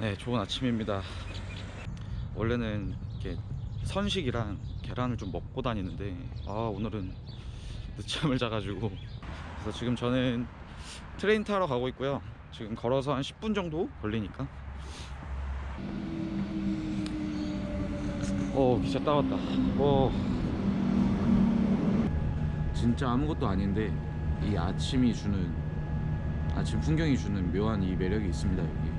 네, 좋은 아침입니다. 원래는 이렇게 선식이랑 계란을 좀 먹고 다니는데 아 오늘은 늦잠을 자가지고 그래서 지금 저는 트레인 타러 가고 있고요. 지금 걸어서 한 10분 정도 걸리니까. 어 기차 따왔다. 어 진짜 아무것도 아닌데 이 아침이 주는 아침 풍경이 주는 묘한 이 매력이 있습니다 여기.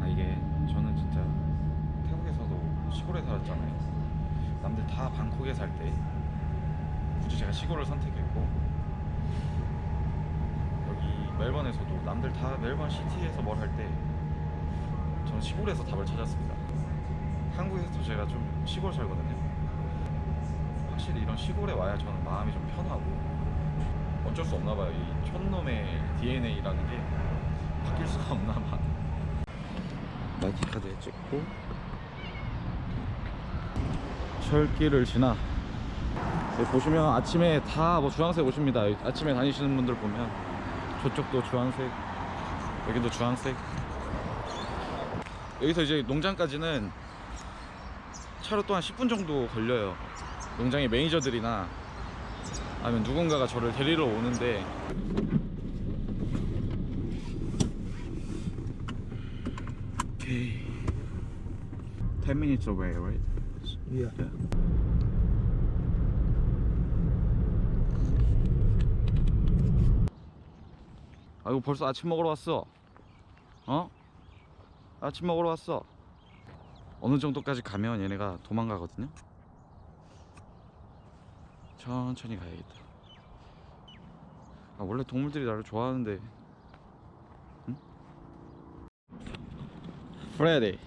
아 이게 저는 진짜 태국에서도 시골에 살았잖아요. 남들 다 방콕에 살 때 굳이 제가 시골을 선택했고 여기 멜번에서도 남들 다 멜번 시티에서 뭘 할 때 저는 시골에서 답을 찾았습니다. 한국에서도 제가 좀 시골 살거든요. 확실히 이런 시골에 와야 저는 마음이 좀 편하고 어쩔 수 없나 봐요. 이 촌놈의 DNA라는 게 바뀔 수가 없나 봐. 나이키 카드에 찍고. 철길을 지나. 여기 보시면 아침에 다 뭐 주황색 옷입니다. 아침에 다니시는 분들 보면 저쪽도 주황색 여기도 주황색. 여기서 이제 농장까지는 차로 또 한 10분 정도 걸려요 농장의 매니저들이나 아니면 누군가가 저를 데리러 오는데 Okay. 10 minutes away, right? Yeah. 아이고 벌써 아침 먹으러 왔어. 어? 아침 먹으러 왔어. 어느 정도까지 가면 얘네가 도망가거든요. 천천히 가야겠다. 아 원래 동물들이 나를 좋아하는데. 응? Freddy.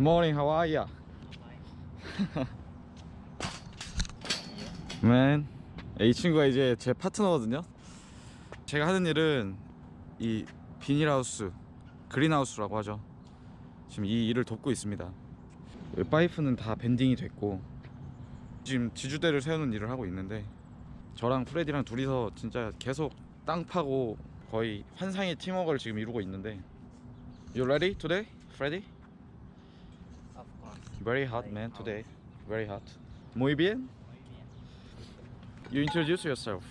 Morning, how are ya? Man. 이 친구가 이제 제 파트너거든요. 제가 하는 일은 이 비닐하우스, 그린하우스라고 하죠. 지금 이 일을 돕고 있습니다. 이 파이프는 다 밴딩이 됐고 지금 지주대를 세우는 일을 하고 있는데 저랑 프레디랑 둘이서 진짜 계속 땅 파고 거의 환상의 팀워크를 지금 이루고 있는데 You ready today, Freddy? Of course. Very hot man today. Very hot. Muy bien. You introduce yourself.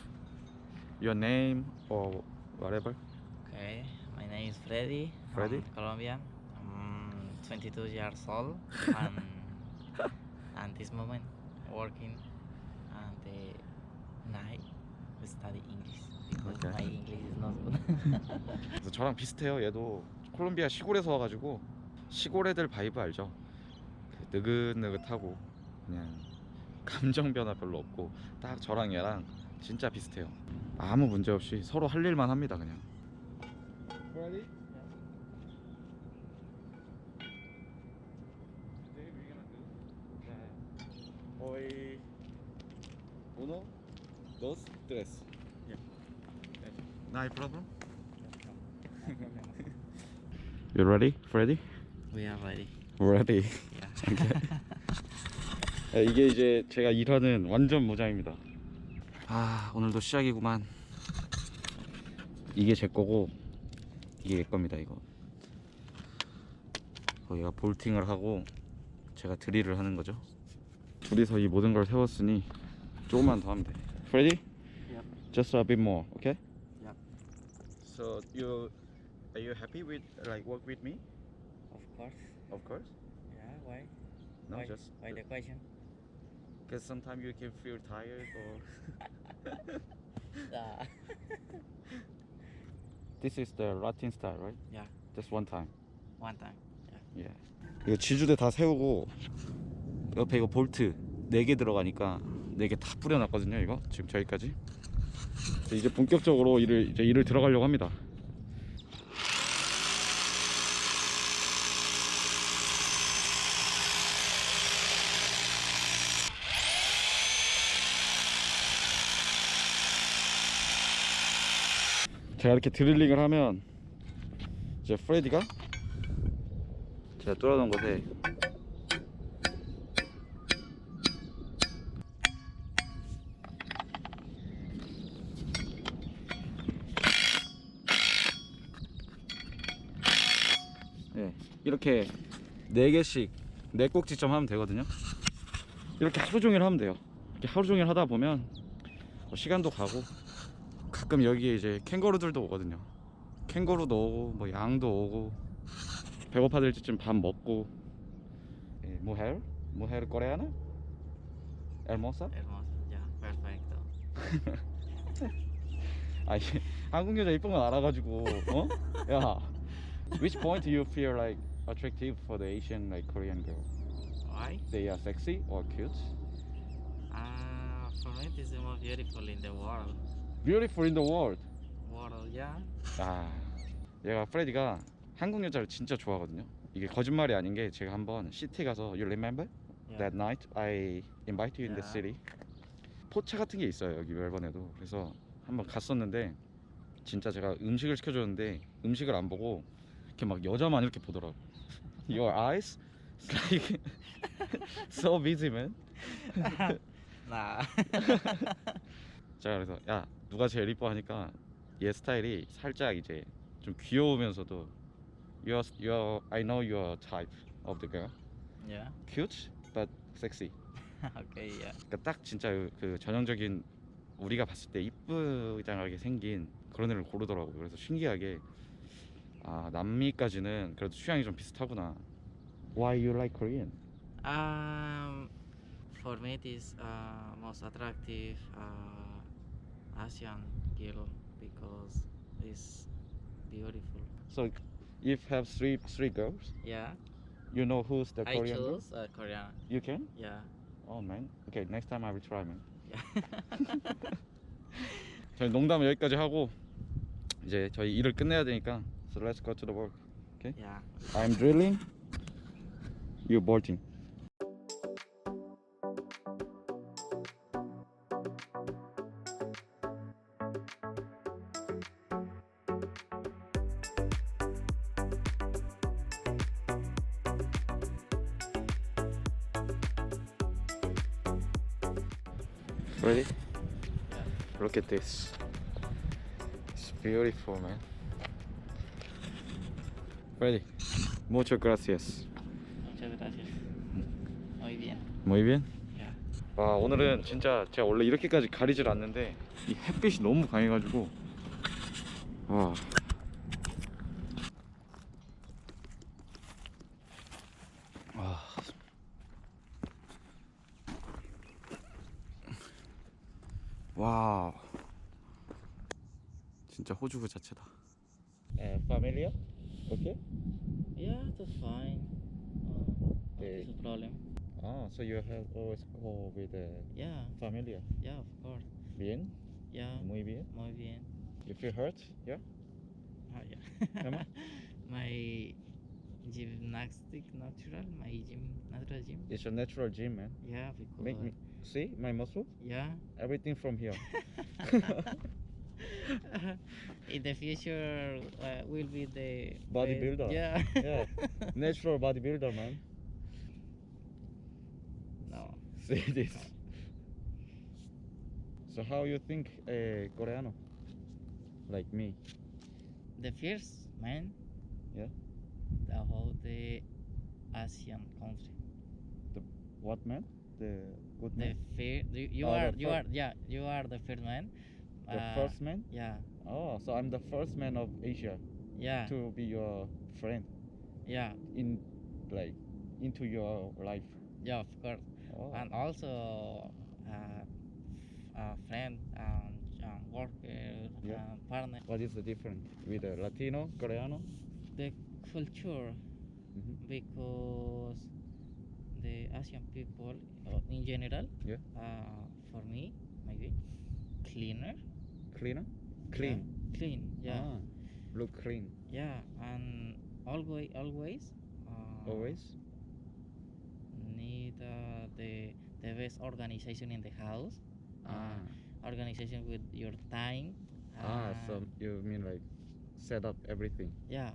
Your name or whatever. Okay, my name is Freddy. Freddy? From Colombia. I'm 22 years old and and this moment working and the night we study English because Okay. my English is not good. 그래서 저랑 비슷해요. 얘도 콜롬비아 시골에서 와가지고 시골 애들 바이브 알죠? 그 느긋느긋하고 그냥 감정 변화 별로 없고 딱 저랑 얘랑 진짜 비슷해요. 아무 문제 없이 서로 할 일만 합니다 그냥. Ready? Today we're gonna do the hoy uno, dos, tres. Yeah. No hay problem. You ready, Freddy? we are ready. Ready. Yeah. 야, 이게 이제 제가 일하는 완전 모장입니다. 아 오늘도 시작이구만. 이게 제 거고 이게 얘 겁니다 이거. 거기가 볼팅을 하고 제가 드릴을 하는 거죠. 둘이서 이 모든 걸 세웠으니 조금만 더 하면 돼. Ready? Yep. Just a bit more, okay? Yep. So you are you happy with like work with me? Of course. Of course. Yeah. Why? No, why, just why the question? because sometimes you can feel tired or Uh, this is the Latin style, right? yeah. Just one time. One time. Yeah. 예. 이거 지주대 다 세우고 옆에 이거 볼트 4개 들어가니까 4개 다 뿌려놨거든요. 이거 지금 저기까지. 이제 본격적으로 일을 이제 일을 들어가려고 합니다. 제가 이렇게 드릴링을 하면 이제 프레디가 제가 뚫어놓은 곳에 예, 이렇게 네 개씩 네 꼭지점 하면 되거든요. 이렇게 하루 종일 하면 돼요. 이렇게 하루 종일 하다 보면 뭐 시간도 가고 가끔 여기에 이제 캥거루들도 오거든요. 캥거루도 오고 뭐 양도 오고 배고파질 때쯤 밥 먹고 예, mujer mujer coreana hermosa Hermoso. Yeah, perfecto. 아 이게 한국 여자 이쁜 건 알아가지고 어? 야 which point do you feel like attractive for the Asian like Korean girl? Why? They are sexy or cute? Uh, for me, this is the most beautiful in the world. Beautiful in the world. World, yeah. 아 얘가 프레디가 한국 여자를 진짜 좋아하거든요. 이게 거짓말이 아닌 게 제가 한번 시티 가서 you remember Yeah. that night I invite you in the Yeah. city. 포차 같은 게 있어요 여기 멜번에도. 그래서 한번 갔었는데 진짜 제가 음식을 시켜줬는데 음식을 안 보고 이렇게 막 여자만 이렇게 보더라고. Your eyes like so busy man. Nah. 제가 그래서 야 누가 제일 이뻐 하니까 얘 스타일이 살짝 이제 좀 귀여우면서도 you're, you're I know your type of the girl yeah. cute but sexy okay, yeah. 그러니까 딱 진짜 그- 그 전형적인 우리가 봤을 때 이쁘장하게 생긴 그런 애를 고르더라고요 그래서 신기하게 아 남미까지는 그래도 취향이 좀 비슷하구나 Why you like Korean? Um, for me, it is uh, most attractive uh, Asian girl because it's beautiful. So if have three three girls Yeah. you know who's the I Korean girl? choose uh, Korean. You can? Yeah. Oh man Okay next time I will try man Yeah. 저희 농담 여기까지 하고 이제 저희 일을 끝내야 되니까 So let's go to the work Okay? yeah. I'm drilling You're bolting Ready? Yeah. Look at this. It's beautiful, man. Ready? Muchas gracias. Muchas gracias. Muy bien. Muy bien. 와 오늘은 진짜 제가 원래 이렇게까지 가리질 않는데 이 햇빛이 너무 강해가지고 와. 와. 와. 진짜 호주 그 자체다. 에, familiar? Okay. Yeah, that's fine. Uh, Okay. no problem. Ah, so you have always go with the Yeah. familiar. Yeah, of course. Bien. Yeah. Muy bien. Muy bien. You feel hurt? Yeah. Ah, yeah. Emma? my gymnastic natural, my gym natural gym. It's a natural gym, man. Yeah, because Make me see my muscle. yeah. Everything from here. In the future, uh, will be the Bodybuilder. Yeah. Yeah. Natural bodybuilder, man. no. See this. So how you think uh, coreano? Like me. The first man. Yeah. About the Asian country. The what man? The good The man. fir- you, you Oh, the are you are yeah you are the first man. The Uh, first man. Yeah. Oh, so I'm the first man of Asia Yeah. to be your friend Yeah. in like into your life. Yeah. Of course. Oh. and also uh, a friend and um, worker Yeah. uh, partner What is the difference with the Latino, Coreano? the culture Mhm. because the Asian people uh, in general Yeah. uh, for me maybe cleaner Cleaner? Clean. yeah, clean yeah Ah, look clean. yeah and always always uh, Always. need uh, the the best organization in the house Ah. organization with your time Ah, uh, so you mean like set up everything. yeah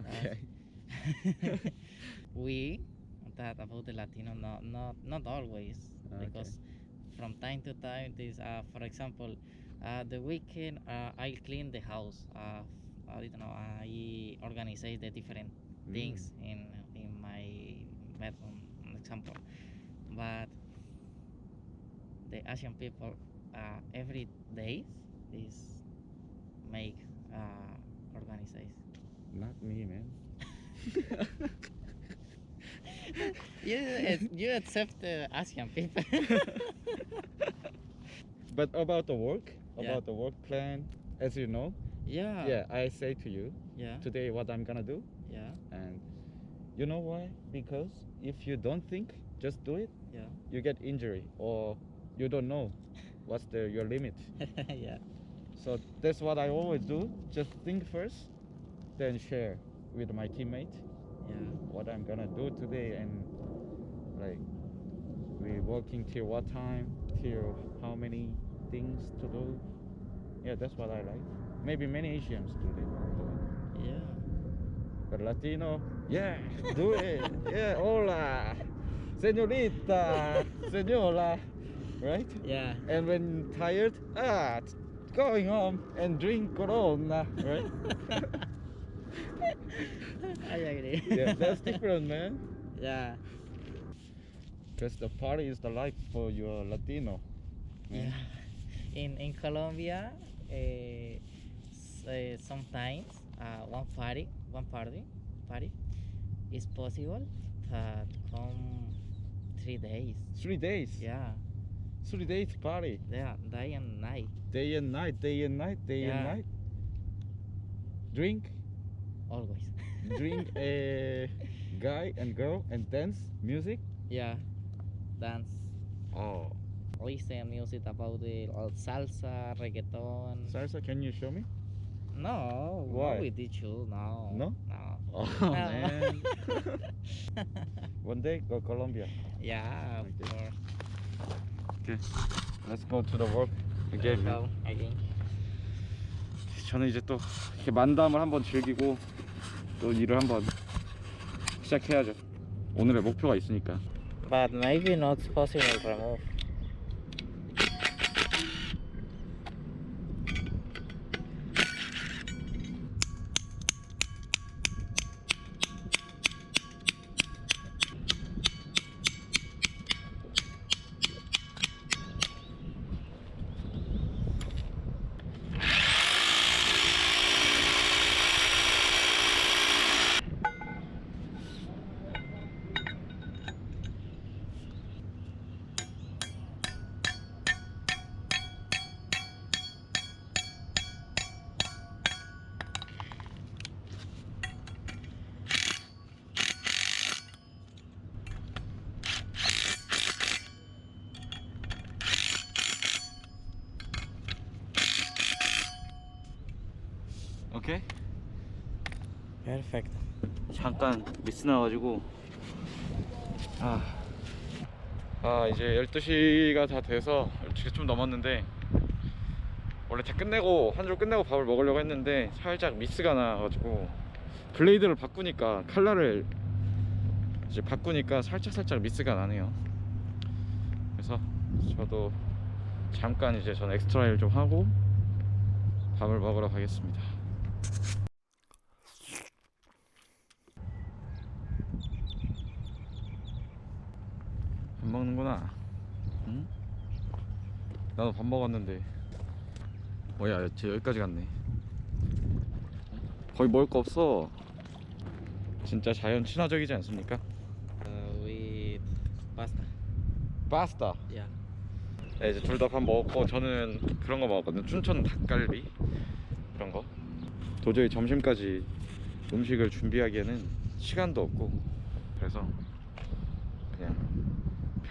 Okay. we that about the Latino not not not always Okay. because from time to time this uh for example uh the weekend uh, I clean the house uh I don't know I organize the different things in in my bedroom, example. But the Asian people uh, every day is make uh, organization. Not me, man. You you accept the Asian people. But about the work, Yeah. about the work plan, as you know, yeah. yeah, I say to you Yeah. today what I'm gonna do, Yeah. and you know why? Because if you don't think, just do it, Yeah. you get injury or you don't know what's the your limit. yeah. So that's what I always do. Just think first, then share with my teammate Yeah. what I'm gonna do today and like we working till what time, till how many things to do. Yeah, that's what I like. Maybe many Asians do it. Yeah. But Latino, yeah, do it. Yeah, hola, señorita, señora, right? Yeah. And when tired, ah, going home and drink Corona, right? I agree. yeah, that's different, man. Yeah. Because the party is the life for your Latino. Yeah. In in Colombia, uh, uh, sometimes uh, one party, one party, party, is possible that come three days. Three days. Yeah. Three days party. Yeah. Day and night. Day and night, day and night, day and night. Drink, Always. drink a guy and girl and dance music. yeah. Dance. Oh, Listen music about the uh, salsa, reggaeton. salsa, can you show me? No. Why? Not with you. No. No? No. Oh No. man. One day go Colombia. yeah. Of Okay. course. Okay, let's go to the work again. Go again. 저는 이제 또 이렇게 만담을 한번 즐기고 또 일을 한번 시작해야죠. 오늘의 목표가 있으니까. But maybe not possible remove. 오케이. Perfect. 잠깐 미스 나가지고 아, 아 이제 12시가 다 돼서 12시 좀 넘었는데 원래 다 끝내고 한 줄 끝내고 밥을 먹으려고 했는데 살짝 미스가 나가지고 블레이드를 바꾸니까 칼라를 이제 바꾸니까 살짝 살짝 미스가 나네요 그래서 저도 잠깐 이제 전 엑스트라 일 좀 하고 밥을 먹으러 가겠습니다 밥 먹는구나. 응? 나도 밥 먹었는데. 뭐야, 쟤 여기까지 갔네. 거의 먹을 거 없어. 진짜 자연 친화적이지 않습니까? Uh, with pasta. 파스타. Yeah. 네, 이제 둘 다 밥 먹었고 저는 그런 거 먹었거든요. 춘천 닭갈비 그런 거. 도저히 점심까지 음식을 준비하기에는 시간도 없고 그래서 그냥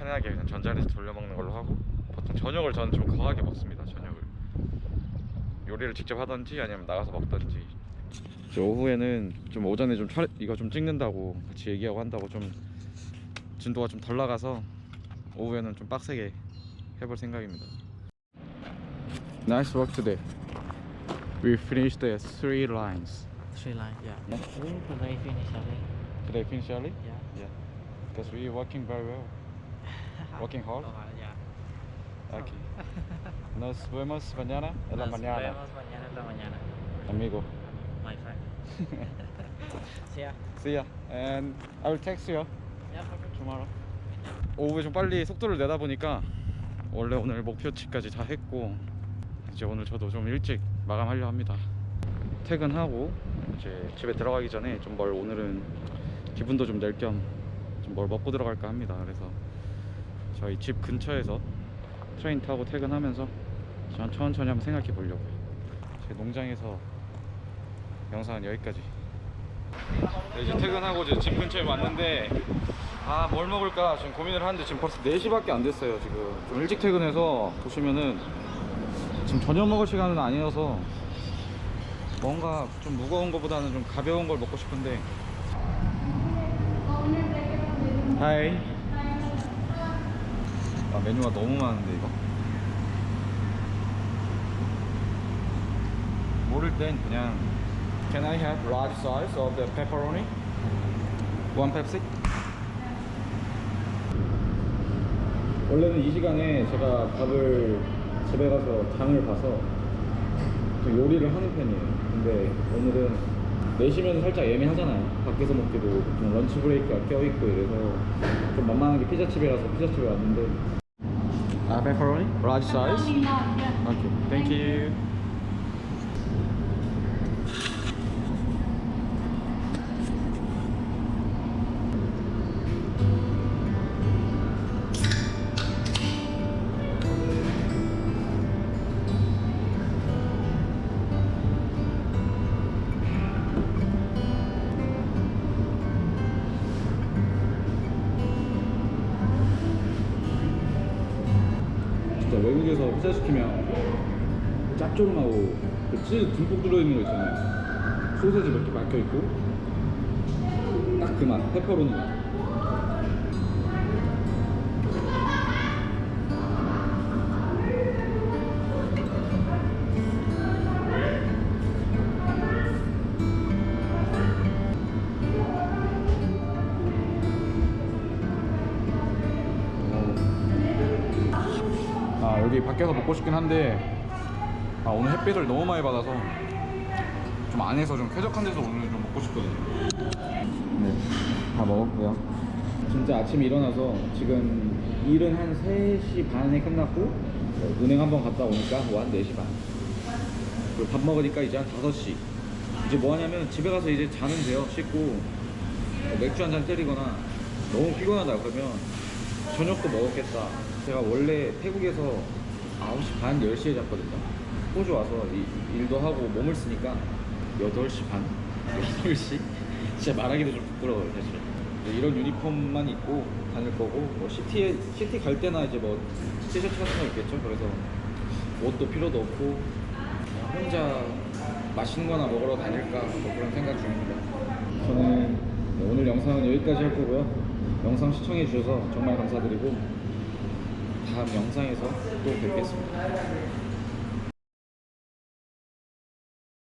편하게 그냥 전자레인지 돌려 먹는 걸로 하고 보통 저녁을 저는 좀 거하게 먹습니다. 저녁을 요리를 직접 하던지 아니면 나가서 먹던지. 오후에는 좀 오전에 좀 촬, 이거 좀 찍는다고 같이 얘기하고 한다고 좀 진도가 좀 덜 나가서 오후에는 좀 빡세게 해볼 생각입니다. Nice work today. We finished the three lines. Three lines. Yeah. We today finish early. Today finish early? Yeah. Yeah. Because we working very well. Working hard? Oh, yeah. Okay. Nos vemos mañana en la Nos mañana, vemos mañana en la mañana. amigo. My friend. See ya. See ya. And I will text you Yeah, perfect. tomorrow. 오후에 좀 빨리 속도를 내다 보니까 원래 오늘 목표치까지 다 했고 이제 오늘 저도 좀 일찍 마감하려 합니다. 퇴근하고 이제 집에 들어가기 전에 좀 뭘 오늘은 기분도 좀 낼 겸 좀 뭘 먹고 들어갈까 합니다. 그래서 저희 집 근처에서 트레인 타고 퇴근하면서 전 천천히 한번 생각해 보려고요. 제 농장에서 영상은 여기까지. 네, 이제 퇴근하고 이제 집 근처에 왔는데 아 뭘 먹을까 지금 고민을 하는데 지금 벌써 4시밖에 안 됐어요 지금 좀 일찍 퇴근해서 보시면은 지금 저녁 먹을 시간은 아니어서 뭔가 좀 무거운 거보다는 좀 가벼운 걸 먹고 싶은데 하이 아 메뉴가 너무 많은데 이거 모를 땐 그냥 Can I have large size of the pepperoni? One Pepsi? 원래는 이 시간에 제가 밥을 집에 가서 장을 봐서 좀 요리를 하는 편이에요. 근데 오늘은 4시면 살짝 애매하잖아요. 밖에서 먹기도 좀 런치 브레이크가 껴있고 이래서 좀 만만한 게 피자집이라서 피자집에 왔는데 아, pepperoni? Large size? Okay, thank you. 진 피자 시키면 짭조름하고 그 치즈 듬뿍 들어있는 거 있잖아요. 소세지 몇개 박혀있고 딱 그 맛 페퍼로니 맛 여기 밖에서 먹고 싶긴 한데 아 오늘 햇빛을 너무 많이 받아서 좀 안에서 좀 쾌적한 데서 오늘 좀 먹고 싶거든요. 네다 먹었고요. 진짜 아침에 일어나서 지금 일은 한 3시 반에 끝났고 어, 은행 한번 갔다 오니까 뭐 한 4시 반. 그리고 밥 먹으니까 이제 한 5시. 이제 뭐 하냐면 집에 가서 이제 자는 돼요 씻고. 어, 맥주 한 잔 때리거나. 너무 피곤하다 그러면. 저녁도 먹었겠다. 제가 원래 태국에서 9시 반, 10시에 잤거든요. 호주 와서 이, 일도 하고 몸을 쓰니까 8시 반, 8시? 진짜 말하기도 좀 부끄러워요, 사실. 이제 이런 유니폼만 입고 다닐 거고, 뭐 시티에, 시티 갈 때나 이제 뭐 티셔츠 같은 거 있겠죠. 그래서 옷도 필요도 없고, 그냥 혼자 맛있는 거나 먹으러 다닐까, 뭐 그런 생각 중입니다. 저는 네, 오늘 영상은 여기까지 할 거고요. 영상 시청해 주셔서 정말 감사드리고 다음 영상에서 또 뵙겠습니다.